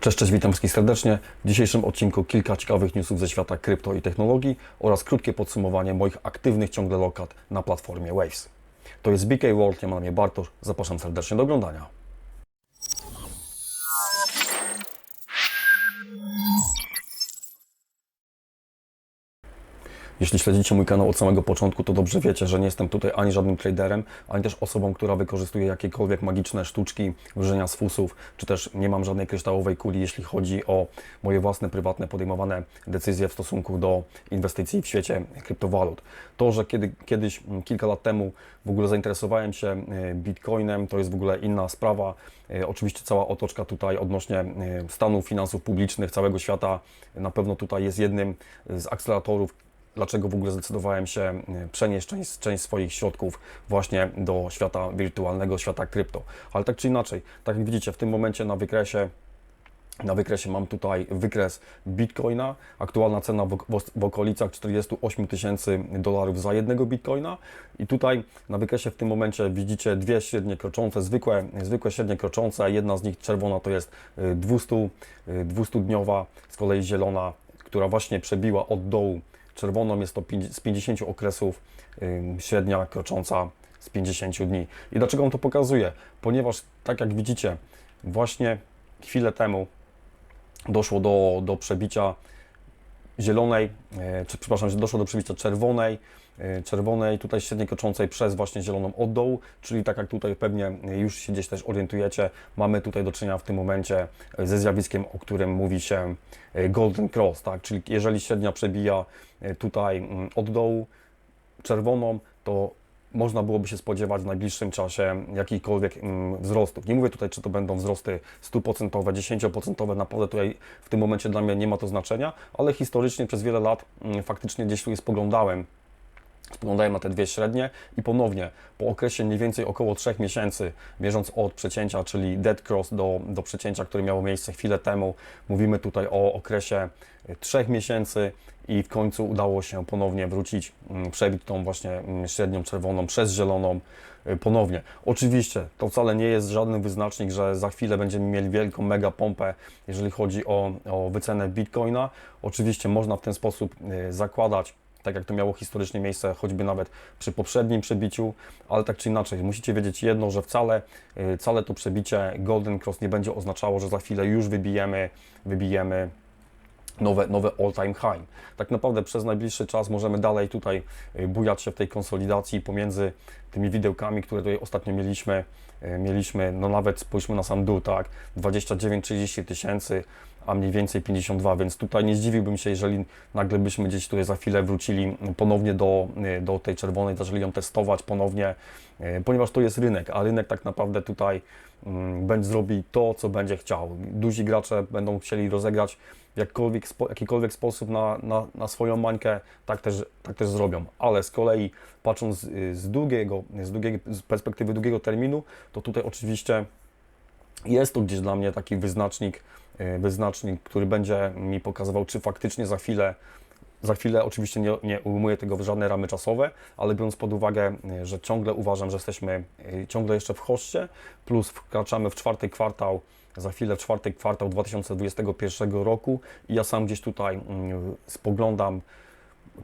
Cześć, cześć, witam wszystkich serdecznie. W dzisiejszym odcinku kilka ciekawych newsów ze świata krypto i technologii oraz krótkie podsumowanie moich aktywnych ciągle lokat na platformie Waves. To jest BK World, ja mam na imię Bartosz, zapraszam serdecznie do oglądania. Jeśli śledzicie mój kanał od samego początku, to dobrze wiecie, że nie jestem tutaj ani żadnym traderem, ani też osobą, która wykorzystuje jakiekolwiek magiczne sztuczki, wrzenia z fusów, czy też nie mam żadnej kryształowej kuli, jeśli chodzi o moje własne, prywatne, podejmowane decyzje w stosunku do inwestycji w świecie kryptowalut. To, że kiedy, kiedyś, m, kilka lat temu w ogóle zainteresowałem się e, bitcoinem, to jest w ogóle inna sprawa. E, Oczywiście cała otoczka tutaj odnośnie e, stanu finansów publicznych całego świata na pewno tutaj jest jednym z akceleratorów dlaczego w ogóle zdecydowałem się e, przenieść część, część swoich środków właśnie do świata wirtualnego, świata krypto. Ale tak czy inaczej, tak jak widzicie, w tym momencie na wykresie na wykresie mam tutaj wykres Bitcoina. Aktualna cena w, w, okolicach 48 tysięcy dolarów za jednego Bitcoina. I tutaj na wykresie w tym momencie widzicie dwie średnie kroczące, zwykłe, zwykłe średnie kroczące. Jedna z nich czerwona to jest y, 200, y, 200-dniowa, z kolei zielona, która właśnie przebiła od dołu czerwoną. Jest to z 50 okresów, średnia krocząca z 50 dni. I dlaczego on to pokazuje? Ponieważ, tak jak widzicie, właśnie chwilę temu doszło do, do przebicia zielonej, e, czy przepraszam, doszło do przebicia czerwonej, czerwonej, tutaj średniej kroczącej przez właśnie zieloną od dołu, czyli tak jak tutaj pewnie już się gdzieś też orientujecie, mamy tutaj do czynienia w tym momencie ze zjawiskiem, o którym mówi się e, Golden Cross, tak, czyli jeżeli średnia przebija e, tutaj mm, od dołu czerwoną, to można byłoby się spodziewać w najbliższym czasie jakichkolwiek mm, wzrostów. Nie mówię tutaj, czy to będą wzrosty 100%, 10%, naprawdę tutaj w tym momencie dla mnie nie ma to znaczenia, ale historycznie przez wiele lat mm, faktycznie gdzieś tu spoglądałem Spoglądałem na te dwie średnie i ponownie po okresie mniej więcej około 3 miesięcy, mierząc od przecięcia, czyli dead cross do, do przecięcia, które miało miejsce chwilę temu, mówimy tutaj o okresie 3 miesięcy i w końcu udało się ponownie wrócić, mm, przebić tą właśnie mm, średnią czerwoną przez zieloną y, ponownie. Oczywiście to wcale nie jest żaden wyznacznik, że za chwilę będziemy mieli wielką mega pompę, jeżeli chodzi o, o wycenę Bitcoina. Oczywiście można w ten sposób y, zakładać tak jak to miało historycznie miejsce, choćby nawet przy poprzednim przebiciu, ale tak czy inaczej, musicie wiedzieć jedno, że wcale, y, wcale to przebicie Golden Cross nie będzie oznaczało, że za chwilę już wybijemy, wybijemy nowe, nowe all-time high. Tak naprawdę przez najbliższy czas możemy dalej tutaj y, bujać się w tej konsolidacji pomiędzy tymi widełkami, które tutaj ostatnio mieliśmy, y, mieliśmy, no nawet spójrzmy na sam dół, tak, 29-30 tysięcy, a mniej więcej 52, więc tutaj nie zdziwiłbym się, jeżeli nagle byśmy gdzieś tutaj za chwilę wrócili ponownie do, y, do tej czerwonej, zaczęli ją testować ponownie, y, ponieważ to jest rynek, a rynek tak naprawdę tutaj mm, będzie zrobi to, co będzie chciał. Duzi gracze będą chcieli rozegrać w jakikolwiek sposób na, na, na swoją mańkę, tak też, tak też zrobią. Ale z kolei patrząc z, z, długiego, z, długiego, z perspektywy długiego terminu, to tutaj oczywiście jest to gdzieś dla mnie taki wyznacznik, y, wyznacznik, który będzie mi pokazywał, czy faktycznie za chwilę, za chwilę oczywiście nie, nie ujmuję tego w żadne ramy czasowe, ale biorąc pod uwagę, y, że ciągle uważam, że jesteśmy y, ciągle jeszcze w hoście, plus wkraczamy w czwarty kwartał, za chwilę w czwarty kwartał 2021 roku. I ja sam gdzieś tutaj mm, spoglądam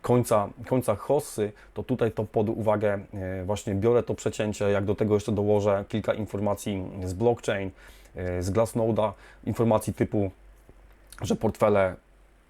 końca, końca hossy, to tutaj to pod uwagę e, właśnie biorę to przecięcie, jak do tego jeszcze dołożę kilka informacji z blockchain, e, z Glassnode'a, informacji typu, że portfele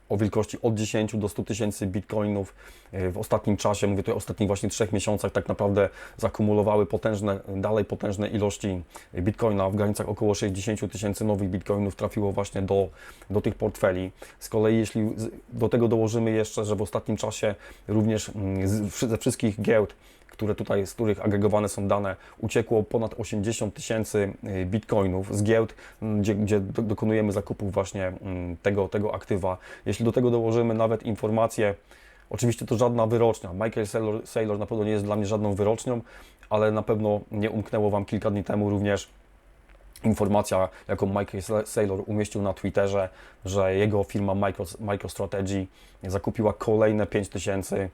o wielkości od 10 do 100 tysięcy bitcoinów e, w ostatnim czasie, mówię tutaj o ostatnich właśnie trzech miesiącach, tak naprawdę zakumulowały potężne, dalej potężne ilości bitcoina. W granicach około 60 tysięcy nowych bitcoinów trafiło właśnie do, do tych portfeli. Z kolei, jeśli do tego dołożymy jeszcze, że w ostatnim czasie również mm, ze wszystkich giełd które tutaj, z których agregowane są dane, uciekło ponad 80 tysięcy y, bitcoinów z giełd, m, gdzie, gdzie do- dokonujemy zakupów właśnie mm, tego, tego aktywa. Jeśli do tego dołożymy nawet informacje, oczywiście to żadna wyrocznia, Michael Saylor, Saylor na pewno nie jest dla mnie żadną wyrocznią, ale na pewno nie umknęło Wam kilka dni temu również informacja, jaką Michael Saylor umieścił na Twitterze, że jego firma Micro, MicroStrategy zakupiła kolejne 5000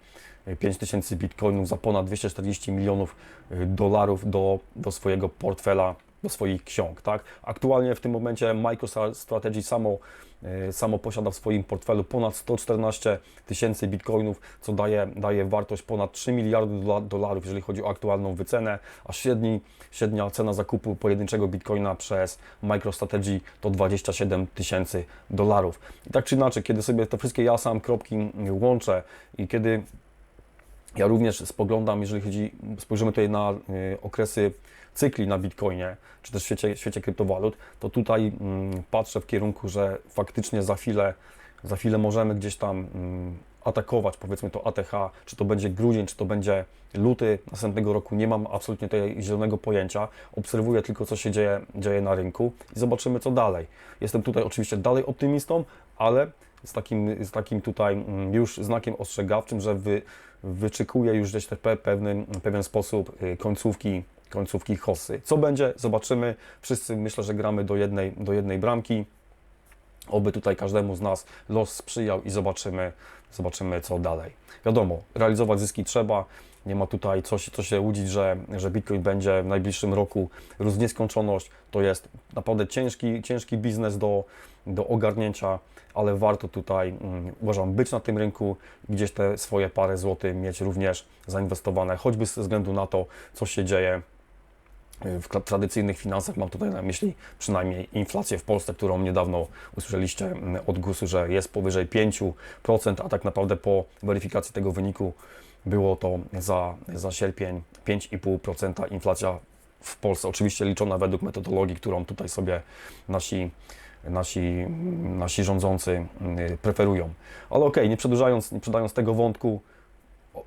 5000 bitcoinów za ponad 240 milionów y, dolarów do, do swojego portfela do swoich ksiąg, tak? Aktualnie w tym momencie MicroStrategy samo, e, samo posiada w swoim portfelu ponad 114 tysięcy bitcoinów, co daje, daje wartość ponad 3 miliardy dola- dolarów, jeżeli chodzi o aktualną wycenę, a średni, średnia cena zakupu pojedynczego bitcoina przez MicroStrategy to 27 tysięcy dolarów. I tak czy inaczej, kiedy sobie te wszystkie ja sam kropki mm, łączę i kiedy ja również spoglądam, jeżeli chodzi, spojrzymy tutaj na y, okresy cykli na Bitcoinie, czy też w świecie, świecie kryptowalut, to tutaj mm, patrzę w kierunku, że faktycznie za chwilę, za chwilę możemy gdzieś tam mm, atakować, powiedzmy to ATH, czy to będzie grudzień, czy to będzie luty następnego roku, nie mam absolutnie tutaj zielonego pojęcia, obserwuję tylko, co się dzieje, dzieje na rynku i zobaczymy, co dalej. Jestem tutaj oczywiście dalej optymistą, ale z takim, z takim tutaj mm, już znakiem ostrzegawczym, że wy, wyczekuję już gdzieś pe- pewnym, pewien sposób y, końcówki, końcówki hossy. Co będzie? Zobaczymy. Wszyscy myślę, że gramy do jednej, do jednej bramki. Oby tutaj każdemu z nas los sprzyjał i zobaczymy, zobaczymy co dalej. Wiadomo, realizować zyski trzeba. Nie ma tutaj co co się łudzić, że, że Bitcoin będzie w najbliższym roku rósł w nieskończoność. To jest naprawdę ciężki, ciężki biznes do, do ogarnięcia, ale warto tutaj, mm, uważam, być na tym rynku, gdzieś te swoje parę złotych mieć również zainwestowane, choćby ze względu na to, co się dzieje w kla- tradycyjnych finansach mam tutaj na myśli przynajmniej inflację w Polsce, którą niedawno usłyszeliście mm, od GUS-u, że jest powyżej 5%, a tak naprawdę po weryfikacji tego wyniku było to za, za sierpień 5,5% inflacja w Polsce. Oczywiście liczona według metodologii, którą tutaj sobie nasi, nasi, nasi rządzący mm, preferują. Ale okej, nie przedłużając, nie przedając tego wątku,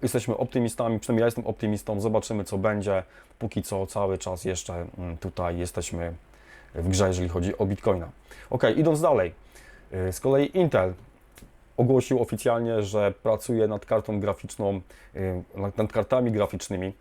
jesteśmy optymistami, przynajmniej ja jestem optymistą, zobaczymy co będzie. Póki co cały czas jeszcze mm, tutaj jesteśmy w grze, jeżeli chodzi o Bitcoina. Ok, idąc dalej. Y, Z kolei Intel ogłosił oficjalnie, że pracuje nad kartą graficzną, y, nad nad kartami graficznymi,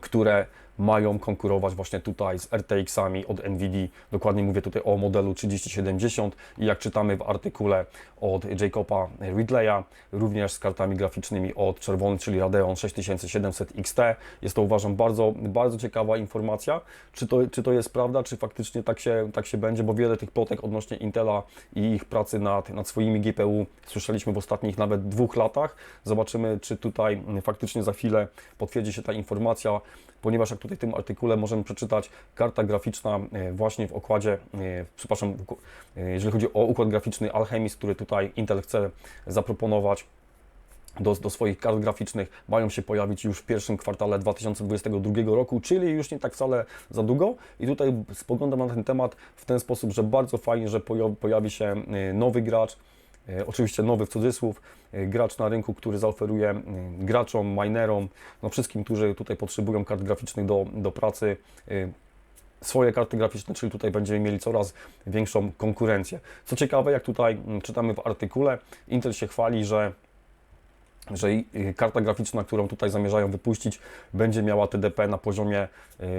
które mają konkurować właśnie tutaj z RTX-ami od NVIDIA. Dokładnie mówię tutaj o modelu 3070 i jak czytamy w artykule od Jacoba Ridleya, również z kartami graficznymi od czerwonych, czyli Radeon 6700 XT. Jest to uważam bardzo, bardzo ciekawa informacja. Czy to, czy to jest prawda, czy faktycznie tak się, tak się będzie, bo wiele tych plotek odnośnie Intela i ich pracy nad, nad swoimi GPU słyszeliśmy w ostatnich nawet dwóch latach. Zobaczymy, czy tutaj faktycznie za chwilę potwierdzi się ta informacja, ponieważ jak tutaj w tym artykule możemy przeczytać, karta graficzna e, właśnie w okładzie, e, przepraszam, e, jeżeli chodzi o układ graficzny Alchemist, który tutaj Intel chce zaproponować, do, do swoich kart graficznych mają się pojawić już w pierwszym kwartale 2022 roku, czyli już nie tak wcale za długo. I tutaj spoglądam na ten temat w ten sposób, że bardzo fajnie, że poja- pojawi się nowy gracz, oczywiście nowy w cudzysłów, y, gracz na rynku, który zaoferuje y, graczom, minerom, no wszystkim, którzy tutaj potrzebują kart graficznych do, do pracy, swoje karty graficzne, czyli tutaj będziemy mieli coraz większą konkurencję. Co ciekawe, jak tutaj mm, czytamy w artykule, Intel się chwali, że że y, karta graficzna, którą tutaj zamierzają wypuścić, będzie miała TDP na poziomie,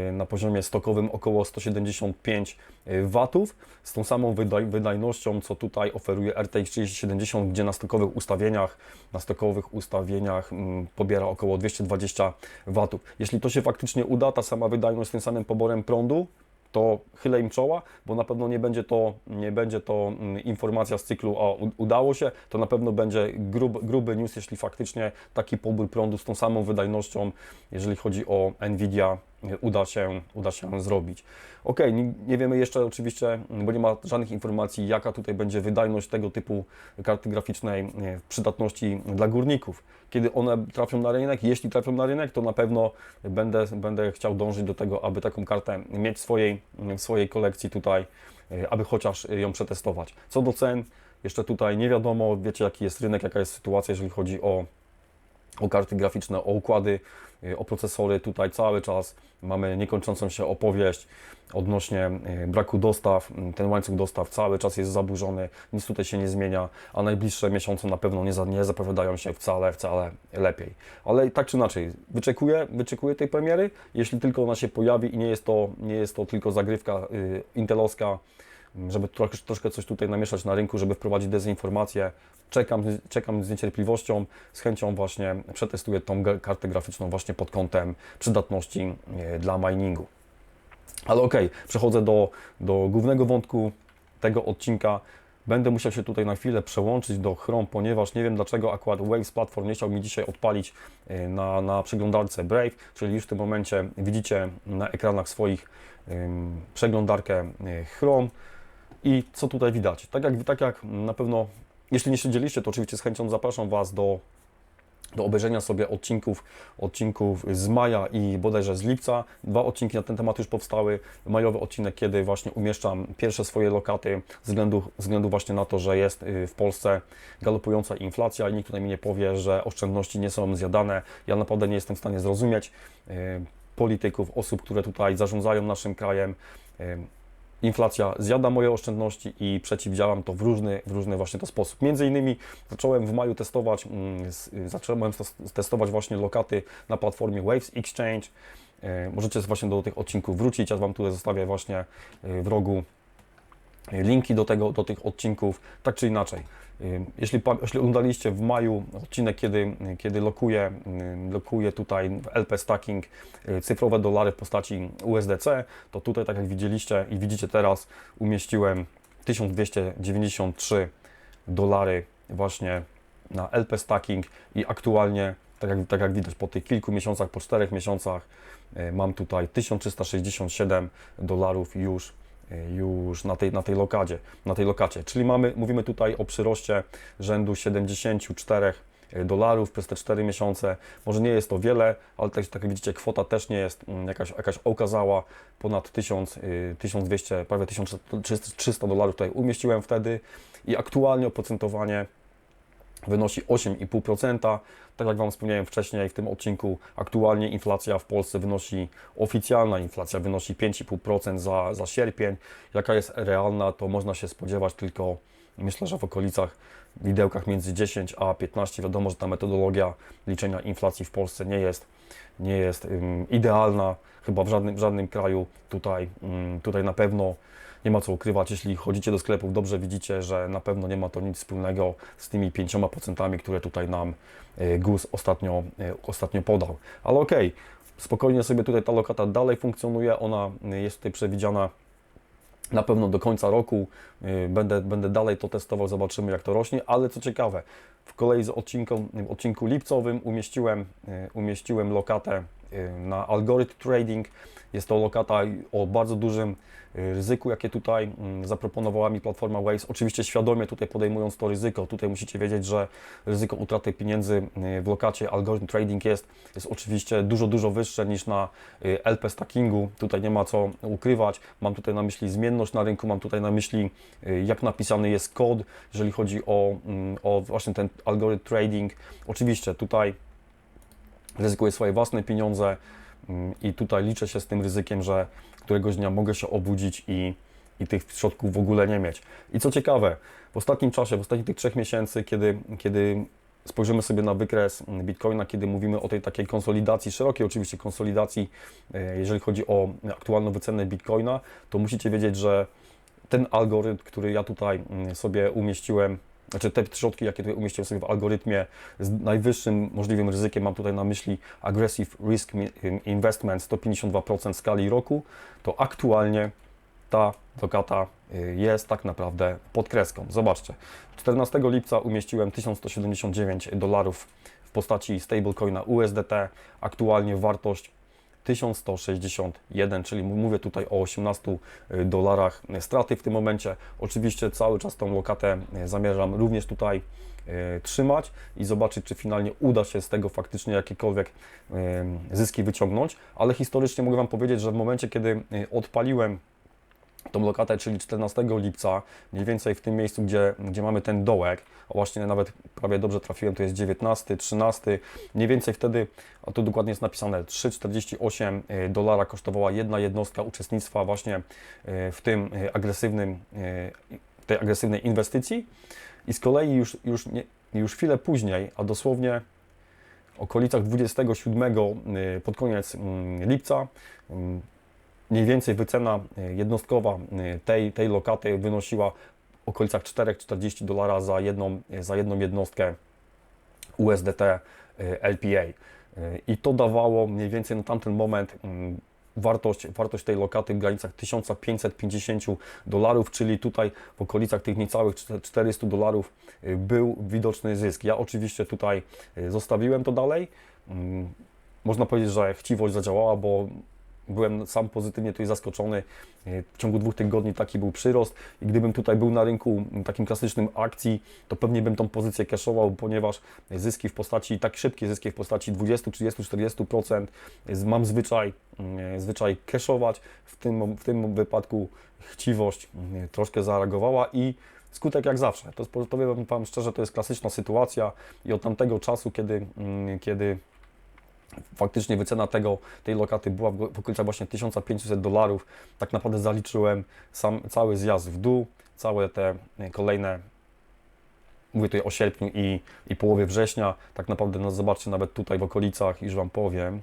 y, na poziomie stokowym około 175 watów, z tą samą wydaj, wydajnością, co tutaj oferuje RTX 3070, gdzie na stokowych ustawieniach, na stokowych ustawieniach mm, pobiera około 220 watów. Jeśli to się faktycznie uda, ta sama wydajność z tym samym poborem prądu, to chylę im czoła, bo na pewno nie będzie to, nie będzie to mm, informacja z cyklu u- udało się, to na pewno będzie grub, gruby news, jeśli faktycznie taki pobór prądu z tą samą wydajnością, jeżeli chodzi o Nvidia, uda się, uda się zrobić. Ok, nie, nie wiemy jeszcze oczywiście, bo nie ma żadnych informacji, jaka tutaj będzie wydajność tego typu karty graficznej y, w przydatności dla górników. Kiedy one trafią na rynek, jeśli trafią na rynek, to na pewno będę, będę chciał dążyć do tego, aby taką kartę mieć w swojej, w swojej kolekcji tutaj, y, aby chociaż ją przetestować. Co do cen, jeszcze tutaj nie wiadomo, wiecie jaki jest rynek, jaka jest sytuacja, jeżeli chodzi o o karty graficzne, o układy, y, o procesory. Tutaj cały czas mamy niekończącą się opowieść odnośnie y, braku dostaw. Y, Ten łańcuch dostaw cały czas jest zaburzony, nic tutaj się nie zmienia, a najbliższe miesiące na pewno nie, za, nie zapowiadają się wcale, wcale lepiej. Ale tak czy inaczej, wyczekuję, wyczekuję tej premiery, jeśli tylko ona się pojawi i nie jest to, nie jest to tylko zagrywka y, intelowska, żeby troszkę, troszkę coś tutaj namieszać na rynku, żeby wprowadzić dezinformację. Czekam, czekam z niecierpliwością, z chęcią właśnie przetestuję tą kartę graficzną właśnie pod kątem przydatności e, dla miningu. Ale okej, przechodzę do, do głównego wątku tego odcinka. Będę musiał się tutaj na chwilę przełączyć do Chrome, ponieważ nie wiem dlaczego akurat Waves Platform nie chciał mi dzisiaj odpalić y, na, na przeglądarce Brave, czyli już w tym momencie widzicie na ekranach swoich przeglądarkę y, Chrome. I co tutaj widać? Tak jak, tak jak na pewno, jeśli nie śledziliście, to oczywiście z chęcią zapraszam Was do do obejrzenia sobie odcinków, odcinków z maja i bodajże z lipca. Dwa odcinki na ten temat już powstały. Majowy odcinek, kiedy właśnie umieszczam pierwsze swoje lokaty, ze względu, względu właśnie na to, że jest y, w Polsce galopująca inflacja i nikt tutaj mi nie powie, że oszczędności nie są zjadane. Ja naprawdę nie jestem w stanie zrozumieć y, polityków, osób, które tutaj zarządzają naszym krajem. Inflacja zjada moje oszczędności i przeciwdziałam to w różny, w różny właśnie to sposób. Między innymi zacząłem w maju testować, mm, zacząłem tes- testować właśnie lokaty na platformie Waves Exchange. E, Możecie właśnie do tych odcinków wrócić. Ja Wam tutaj zostawię właśnie e, w rogu e, linki do, tego, do tych odcinków, tak czy inaczej. Jeśli, jeśli oglądaliście w maju odcinek, kiedy, kiedy lokuję, lokuję tutaj w LP Stacking e, cyfrowe dolary w postaci USDC, to tutaj, tak jak widzieliście i widzicie teraz, umieściłem 1293 dolary właśnie na LP Stacking i aktualnie, tak jak, tak jak widać, po tych kilku miesiącach, po czterech miesiącach e, mam tutaj 1367 dolarów już już na tej, na tej lokadzie, na tej lokacie. Czyli mamy, mówimy tutaj o przyroście rzędu 74 dolarów przez te 4 miesiące. Może nie jest to wiele, ale tak, tak jak widzicie, kwota też nie jest mm, jakaś, jakaś okazała. Ponad 1000, y, 1200, prawie 1300 dolarów tutaj umieściłem wtedy i aktualnie oprocentowanie wynosi 8,5%. Tak jak Wam wspomniałem wcześniej w tym odcinku, aktualnie inflacja w Polsce wynosi, oficjalna inflacja wynosi 5,5% za, za sierpień. Jaka jest realna, to można się spodziewać tylko, myślę, że w okolicach, widełkach między 10 a 15. Wiadomo, że ta metodologia liczenia inflacji w Polsce nie jest, nie jest ym, idealna, chyba w żadnym, w żadnym kraju. Tutaj, ym, tutaj na pewno nie ma co ukrywać, jeśli chodzicie do sklepów, dobrze widzicie, że na pewno nie ma to nic wspólnego z tymi 5%, które tutaj nam y, GUS ostatnio, y, ostatnio podał. Ale okej, spokojnie sobie tutaj ta lokata dalej funkcjonuje, ona y, jest tutaj przewidziana na pewno do końca roku. Będę, będę dalej to testował, zobaczymy jak to rośnie, ale co ciekawe, w kolei z odcinką, odcinku lipcowym umieściłem, umieściłem lokatę na algorytm trading. Jest to lokata o bardzo dużym y, ryzyku, jakie tutaj mm, zaproponowała mi platforma Waves. Oczywiście świadomie tutaj podejmując to ryzyko, tutaj musicie wiedzieć, że ryzyko utraty pieniędzy y, w lokacie algorytm trading jest, jest oczywiście dużo, dużo wyższe niż na y, LP stackingu. Tutaj nie ma co ukrywać. Mam tutaj na myśli zmienność na rynku, mam tutaj na myśli y, jak napisany jest kod, jeżeli chodzi o, mm, o właśnie ten algorytm trading. Oczywiście tutaj ryzykuję swoje własne pieniądze mm, i tutaj liczę się z tym ryzykiem, że któregoś dnia mogę się obudzić i, i tych środków w ogóle nie mieć. I co ciekawe, w ostatnim czasie, w ostatnich tych trzech miesięcy, kiedy, kiedy spojrzymy sobie na wykres Bitcoina, kiedy mówimy o tej takiej konsolidacji, szerokiej oczywiście konsolidacji, e, jeżeli chodzi o aktualną wycenę Bitcoina, to musicie wiedzieć, że ten algorytm, który ja tutaj mm, sobie umieściłem, znaczy te środki, jakie tutaj umieściłem sobie w algorytmie z najwyższym możliwym ryzykiem, mam tutaj na myśli Aggressive Risk Investment 152% skali roku, to aktualnie ta lokata y, jest tak naprawdę pod kreską. Zobaczcie, 14 lipca umieściłem 1179 dolarów w postaci stablecoina USDT, aktualnie wartość 1161, czyli mówię tutaj o 18 dolarach straty w tym momencie. Oczywiście cały czas tą lokatę e, zamierzam również tutaj trzymać i zobaczyć, czy finalnie uda się z tego faktycznie jakiekolwiek zyski wyciągnąć, ale historycznie mogę Wam powiedzieć, że w momencie, kiedy odpaliłem tą lokatę, czyli 14 lipca, mniej więcej w tym miejscu, gdzie, gdzie mamy ten dołek, a właśnie nawet prawie dobrze trafiłem, to jest 19, 13, mniej więcej wtedy, a tu dokładnie jest napisane, 3,48 dolara kosztowała jedna jednostka uczestnictwa właśnie e, w tym e, agresywnym, tej agresywnej inwestycji. I z kolei już, już, nie, już chwilę później, a dosłownie w okolicach 27 y, pod koniec mm, lipca mm, mniej więcej wycena y, jednostkowa y, tej, tej lokaty wynosiła w okolicach 4-40 dolara za jedną, za jedną jednostkę USDT LPA. I to dawało mniej więcej na tamten moment mm, wartość, wartość tej lokaty w granicach 1550 dolarów, czyli tutaj w okolicach tych niecałych 400 dolarów był widoczny zysk. Ja oczywiście tutaj zostawiłem to dalej. Mm, Można powiedzieć, że chciwość zadziałała, bo byłem sam pozytywnie tutaj zaskoczony. W ciągu dwóch tygodni taki był przyrost i gdybym tutaj był na rynku takim klasycznym akcji, to pewnie bym tą pozycję cashował, ponieważ zyski w postaci, tak szybkie zyski w postaci 20, 30, 40% z- mam zwyczaj, mm, zwyczaj cashować. W tym, w tym wypadku chciwość mm, troszkę zareagowała i skutek jak zawsze. To, powiem Wam szczerze, to jest klasyczna sytuacja i od tamtego czasu, kiedy, mm, kiedy faktycznie wycena tego, tej lokaty była w okolicach właśnie 1500 dolarów. Tak naprawdę zaliczyłem sam, cały zjazd w dół, całe te e, kolejne, mówię tutaj o sierpniu i, i połowie września. Tak naprawdę, no zobaczcie, nawet tutaj w okolicach, już Wam powiem,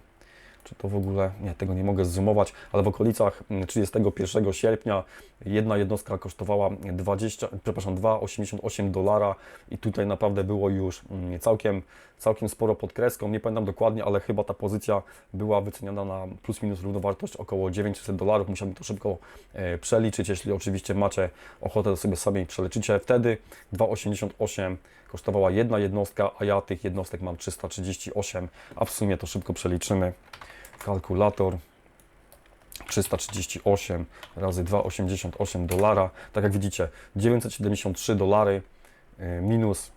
czy to w ogóle, nie, tego nie mogę zoomować, ale w okolicach mm, 31 sierpnia jedna jednostka kosztowała 20, przepraszam, 2,88 dolara i tutaj naprawdę było już mm, całkiem, całkiem sporo pod kreską, nie pamiętam dokładnie, ale chyba ta pozycja była wyceniana na plus minus równowartość około 900 dolarów, musiałbym to szybko e, przeliczyć, jeśli oczywiście macie ochotę, to sobie sami przeleczycie, wtedy 2,88 kosztowała jedna jednostka, a ja tych jednostek mam 338, a w sumie to szybko przeliczymy. Kalkulator 338 razy 2,88 dolara. Tak jak widzicie, 973 dolary y, minus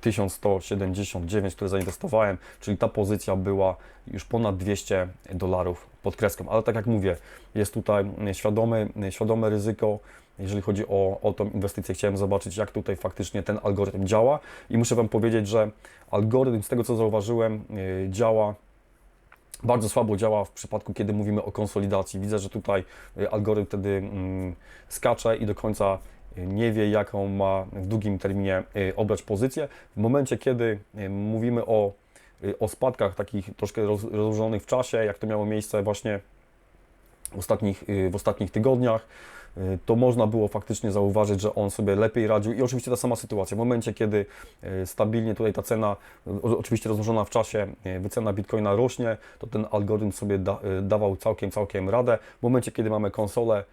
1179, które zainwestowałem, czyli ta pozycja była już ponad 200 dolarów pod kreską. Ale tak jak mówię, jest tutaj świadome, świadome ryzyko, jeżeli chodzi o, o tą inwestycję. Chciałem zobaczyć, jak tutaj faktycznie ten algorytm działa i muszę Wam powiedzieć, że algorytm, z tego co zauważyłem, y, działa bardzo słabo działa w przypadku, kiedy mówimy o konsolidacji. Widzę, że tutaj y, algorytm wtedy mm, skacze i do końca y, nie wie, jaką ma w długim terminie y, obrać pozycję. W momencie, kiedy mówimy o, o spadkach takich troszkę roz, rozłożonych w czasie, jak to miało miejsce właśnie w ostatnich, w ostatnich tygodniach, to można było faktycznie zauważyć, że on sobie lepiej radził i oczywiście ta sama sytuacja. W momencie, kiedy y, stabilnie tutaj ta cena, oczywiście rozłożona w czasie, y, wycena Bitcoina rośnie, to ten algorytm sobie da, y, dawał całkiem, całkiem radę. W momencie, kiedy mamy konsolę,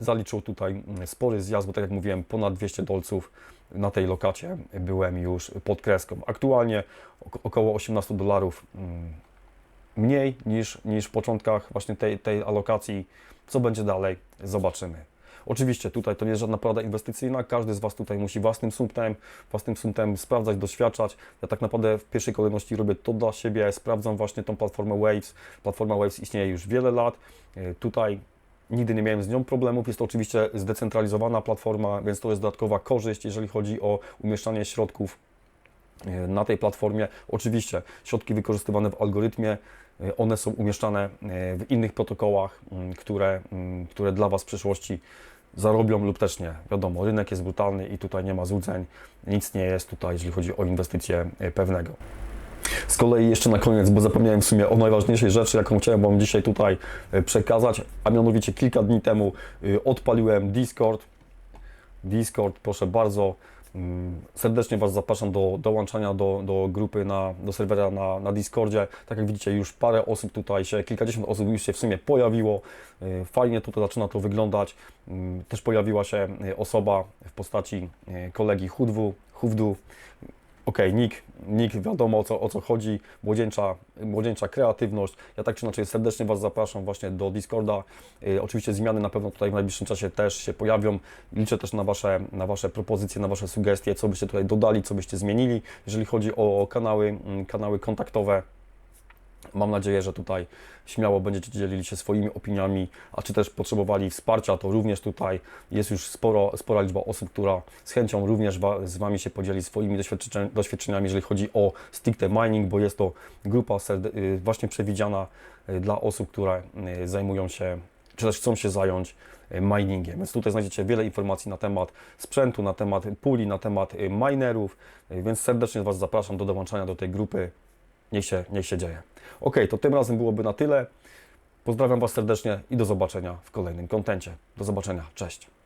zaliczył tutaj mm, spory zjazd, bo tak jak mówiłem, ponad 200 dolców na tej lokacie byłem już pod kreską. Aktualnie ok- około 18 dolarów mm, mniej niż, niż w początkach właśnie tej, tej alokacji. Co będzie dalej? Zobaczymy. Oczywiście tutaj to nie jest żadna porada inwestycyjna, każdy z Was tutaj musi własnym sumptem, własnym sumptem sprawdzać, doświadczać. Ja tak naprawdę w pierwszej kolejności robię to dla siebie, sprawdzam właśnie tą platformę Waves. Platforma Waves istnieje już wiele lat. Y, Tutaj nigdy nie miałem z nią problemów. Jest to oczywiście zdecentralizowana platforma, więc to jest dodatkowa korzyść, jeżeli chodzi o umieszczanie środków e, na tej platformie. Oczywiście środki wykorzystywane w algorytmie, e, one są umieszczane e, w innych protokołach, m, które, m, które dla Was w przyszłości zarobią lub też nie. Wiadomo, rynek jest brutalny i tutaj nie ma złudzeń, nic nie jest tutaj, jeżeli chodzi o inwestycje e, pewnego. Z kolei jeszcze na koniec, bo zapomniałem w sumie o najważniejszej rzeczy, jaką chciałem Wam dzisiaj tutaj e, przekazać, a mianowicie kilka dni temu e, odpaliłem Discord. Discord, proszę bardzo, mm, serdecznie Was zapraszam do dołączania do, do grupy, na, do serwera na, na Discordzie. Tak jak widzicie, już parę osób tutaj się, kilkadziesiąt osób już się w sumie pojawiło. E, Fajnie tutaj zaczyna to wyglądać. Mm, Też pojawiła się e, osoba w postaci e, kolegi Hudwu, Hufdu. Okej, nick, nick, wiadomo o co, o co chodzi, młodzieńcza, młodzieńcza kreatywność. Ja tak czy inaczej serdecznie Was zapraszam właśnie do Discorda. Y, oczywiście zmiany na pewno tutaj w najbliższym czasie też się pojawią. Liczę też na Wasze, na wasze propozycje, na Wasze sugestie, co byście tutaj dodali, co byście zmienili. Jeżeli chodzi o kanały, mm, kanały kontaktowe, Mam nadzieję, że tutaj śmiało będziecie dzielili się swoimi opiniami, a czy też potrzebowali wsparcia, to również tutaj jest już sporo, spora liczba osób, która z chęcią również wa, z Wami się podzieli swoimi doświadczeniami, jeżeli chodzi o stricte mining, bo jest to grupa y, właśnie przewidziana y, dla osób, które y, zajmują się, czy też chcą się zająć miningiem. Więc tutaj znajdziecie wiele informacji na temat sprzętu, na temat puli, na temat minerów, więc serdecznie Was zapraszam do dołączania do tej grupy niech się, niech się dzieje. Ok, to tym razem byłoby na tyle. Pozdrawiam Was serdecznie i do zobaczenia w kolejnym kontencie. Do zobaczenia, cześć.